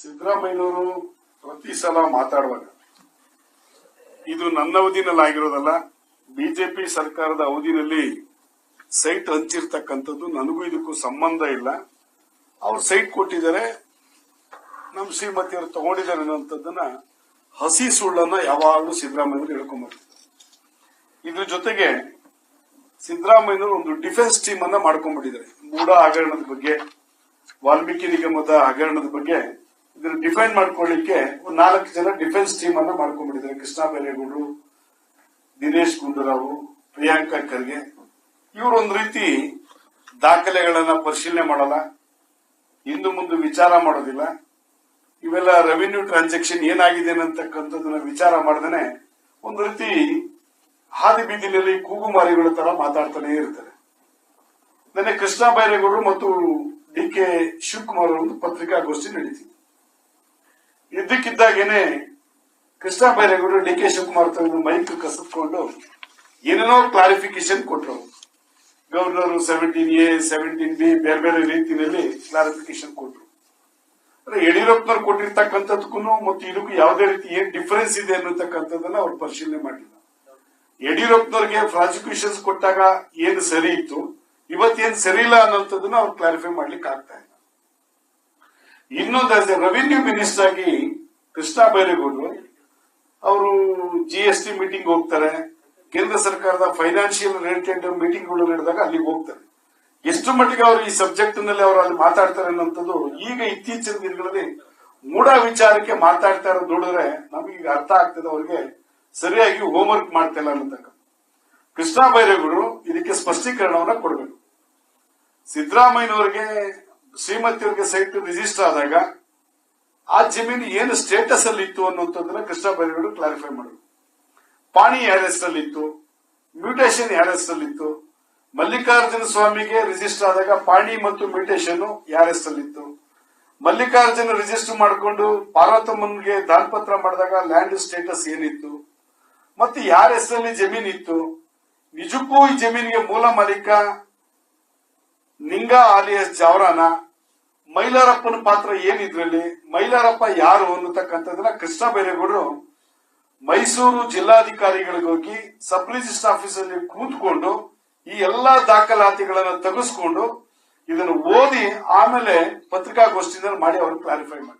ಸಿದ್ದರಾಮಯ್ಯನವರು ಪ್ರತಿ ಸಲ ಮಾತಾಡುವಾಗ, ಇದು ನನ್ನ ಅವಧಿನಲ್ಲಿ ಆಗಿರೋದಲ್ಲ, ಬಿಜೆಪಿ ಸರ್ಕಾರದ ಅವಧಿನಲ್ಲಿ ಸೈಟ್ ಹಂಚಿರ್ತಕ್ಕಂಥದ್ದು ನನಗೂ ಇದಕ್ಕೂ ಸಂಬಂಧ ಇಲ್ಲ. ಅವ್ರು ಸೈಟ್ ಕೊಟ್ಟಿದ್ದಾರೆ ನಮ್ಮ ಶ್ರೀಮತಿಯವರು ತಗೊಂಡಿದ್ದಾರೆ ಅನ್ನೋಂಥದ್ದನ್ನ ಹಸಿ ಸುಳ್ಳನ್ನ ಯಾವಾಗಲೂ ಸಿದ್ದರಾಮಯ್ಯವರು ಹೇಳ್ಕೊಂಬರ್ತಾರೆ. ಇದ್ರ ಜೊತೆಗೆ ಸಿದ್ದರಾಮಯ್ಯನವರು ಒಂದು ಡಿಫೆನ್ಸ್ ಟೀಮ್ ಅನ್ನ ಮಾಡ್ಕೊಂಡ್ಬಿಟ್ಟಿದ್ದಾರೆ ಮೂಡ ಹಗರಣದ ಬಗ್ಗೆ, ವಾಲ್ಮೀಕಿ ನಿಗಮದ ಹಗರಣದ ಬಗ್ಗೆ ಇದನ್ನ ಡಿಫೈನ್ ಮಾಡ್ಕೊಳ್ಳಿಕ್ಕೆ ಒಂದು ನಾಲ್ಕು ಜನ ಡಿಫೆನ್ಸ್ ಟೀಮ್ ಅನ್ನ ಮಾಡ್ಕೊಂಡ್ಬಿಟ್ಟಿದ್ದಾರೆ. ಕೃಷ್ಣ ಬೈರೇಗೌಡರು, ದಿನೇಶ್ ಗುಂಡೂರಾವ್, ಪ್ರಿಯಾಂಕಾ ಖರ್ಗೆ. ಇವರೊಂದು ರೀತಿ ದಾಖಲೆಗಳನ್ನ ಪರಿಶೀಲನೆ ಮಾಡಲ್ಲ. ಹಿಂದೂ ಮುಂದೆ ವಿಚಾರ ಮಾಡೋದಿಲ್ಲ. ಇವೆಲ್ಲ ರೆವಿನ್ಯೂ ಟ್ರಾನ್ಸಾಕ್ಷನ್ ಏನಾಗಿದೆ ಅನ್ನತಕ್ಕಂಥದ್ದನ್ನ ವಿಚಾರ ಮಾಡದೇನೆ ಒಂದು ರೀತಿ ಹಾದಿ ಬೀದಿನಲ್ಲಿ ಕೂಗುಮಾರಿಗಳ ತರ ಮಾತಾಡ್ತಾನೆ ಇರ್ತಾರೆ. ನಿನ್ನೆ ಕೃಷ್ಣ ಬೈರೇಗೌಡರು ಮತ್ತು ಡಿ ಕೆ ಶಿವಕುಮಾರ್ ಅವರು ಪತ್ರಿಕಾಗೋಷ್ಠಿ ನಡೀತಿದೆ ಇದ್ದಕ್ಕಿದ್ದಾಗೇನೆ ಕೃಷ್ಣ ಬೈರೇಗೌಡರು ಡಿ ಕೆ ಶಿವಕುಮಾರ್ ಮೈಕ್ ಕಸಿದ್ಕೊಂಡು ಏನೇನೋ ಕ್ಲಾರಿಫಿಕೇಶನ್ ಕೊಟ್ಟರು governor seventeen A seventeen B ಬೇರೆ ಬೇರೆ ರೀತಿಯಲ್ಲಿ ಕ್ಲಾರಿಫಿಕೇಶನ್ ಅಂದ್ರೆ ಯಡಿಯೂರಪ್ಪನವ್ರು ಕೊಟ್ಟಿರ್ತಕ್ಕಂಥದಕ್ಕೂ ಮತ್ತು ಇದಕ್ಕೂ ಯಾವುದೇ ರೀತಿ ಏನ್ ಡಿಫರೆನ್ಸ್ ಇದೆ ಅನ್ನತಕ್ಕಂಥದ್ದನ್ನ ಅವ್ರು ಪರಿಶೀಲನೆ ಮಾಡಿಲ್ಲ ಯಡಿಯೂರಪ್ಪನವ್ರಿಗೆ ಪ್ರಾಸಿಕ್ಯೂಷನ್ಸ್ ಕೊಟ್ಟಾಗ ಏನು ಸರಿ ಇತ್ತು, ಇವತ್ತೇನು ಸರಿ ಇಲ್ಲ ಅನ್ನೋಂಥದ್ದನ್ನ ಅವ್ರು ಕ್ಲಾರಿಫೈ ಮಾಡ್ಲಿಕ್ಕೆ ಆಗ್ತಾ ಇಲ್ಲ. ಇನ್ನೊಂದು ರೆವಿನ್ಯೂ ಮಿನಿಸ್ಟರ್ ಆಗಿ ಕೃಷ್ಣ ಬೈರೇಗೌಡರು, ಅವರು ಜಿ ಎಸ್ ಟಿ ಮೀಟಿಂಗ್ ಹೋಗ್ತಾರೆ. ಕೇಂದ್ರ ಸರ್ಕಾರದ ಫೈನಾನ್ಷಿಯಲ್ ರಿಲೇಟೆಡ್ ಮೀಟಿಂಗ್ಗಳು ನಡೆದಾಗ ಅಲ್ಲಿಗೆ ಹೋಗ್ತಾರೆ. ಎಷ್ಟು ಮಟ್ಟಿಗೆ ಅವರು ಈ ಸಬ್ಜೆಕ್ಟ್ನಲ್ಲಿ ಅವರು ಅಲ್ಲಿ ಮಾತಾಡ್ತಾರೆ ಅನ್ನೋಂಥದ್ದು ಈಗ ಇತ್ತೀಚಿನ ದಿನಗಳಲ್ಲಿ ಮೂಢ ವಿಚಾರಕ್ಕೆ ಮಾತಾಡ್ತಾ ಇರೋದು ನೋಡಿದ್ರೆ ನಮಗೆ ಅರ್ಥ ಆಗ್ತದೆ ಅವರಿಗೆ ಸರಿಯಾಗಿ ಹೋಮ್ವರ್ಕ್ ಮಾಡ್ತಾ ಇಲ್ಲ ಅನ್ನತಕ್ಕ ಕೃಷ್ಣ ಬೈರೇಗೌಡರು ಇದಕ್ಕೆ ಸ್ಪಷ್ಟೀಕರಣವನ್ನ ಕೊಡಬೇಕು. ಸಿದ್ದರಾಮಯ್ಯನವರಿಗೆ ಶ್ರೀಮತಿಯವರಿಗೆ ಸೈಟ್ ರಿಜಿಸ್ಟರ್ ಆದಾಗ ಆ ಜಮೀನು ಏನು ಸ್ಟೇಟಸ್ ಅಲ್ಲಿ ಇತ್ತು ಅನ್ನುವಂಥದ್ದನ್ನ ಕೃಷ್ಣ ಬೈರೇಗೌಡರು ಕ್ಲಾರಿಫೈ ಮಾಡಬೇಕು ಪಾಣಿ ಯಾರ ಹೆಸರಲ್ಲಿತ್ತು ಮ್ಯೂಟೇಶನ್ ಯಾರ ಹೆಸರಲ್ಲಿತ್ತು ಮಲ್ಲಿಕಾರ್ಜುನ ಸ್ವಾಮಿಗೆ ರಿಜಿಸ್ಟರ್ ಆದಾಗ ಪಾಣಿ ಮತ್ತು ಮ್ಯೂಟೇಶನ್ ಯಾರ ಹೆಸರಲ್ಲಿತ್ತು ಮಲ್ಲಿಕಾರ್ಜುನ ರಿಜಿಸ್ಟರ್ ಮಾಡಿಕೊಂಡು ಪಾರ್ವತಮ್ಮನ್ಗೆ ದಾನಪತ್ರ ಮಾಡಿದಾಗ ಲ್ಯಾಂಡ್ ಸ್ಟೇಟಸ್ ಏನಿತ್ತು? ಮತ್ತೆ ಯಾರ ಹೆಸರಲ್ಲಿ ಜಮೀನ್ ಇತ್ತು? ನಿಜಕ್ಕೂ ಈ ಜಮೀನಿಗೆ ಮೂಲ ಮಾಲೀಕ ನಿಂಗ ಆಲಿಯಸ್ ಜಾವರಾನ? ಮೈಲಾರಪ್ಪನ ಪಾತ್ರ ಏನಿದ್ರಲ್ಲಿ? ಮೈಲಾರಪ್ಪ ಯಾರು ಅನ್ನತಕ್ಕಂಥದ್ದನ್ನ ಕೃಷ್ಣ ಬೈರೇಗೌಡರು ಮೈಸೂರು ಜಿಲ್ಲಾಧಿಕಾರಿಗಳಿಗೋಗಿ ಸಬ್ ರಿಜಿಸ್ಟರ್ ಆಫೀಸಲ್ಲಿ ಕೂತ್ಕೊಂಡು ಈ ಎಲ್ಲಾ ದಾಖಲಾತಿಗಳನ್ನ ತೆಗೆಸ್ಕೊಂಡು ಇದನ್ನು ಓದಿ ಆಮೇಲೆ ಪತ್ರಿಕಾಗೋಷ್ಠಿನಲ್ಲಿ ಮಾಡಿ ಅವರು ಕ್ಲಾರಿಫೈ ಮಾಡಿ.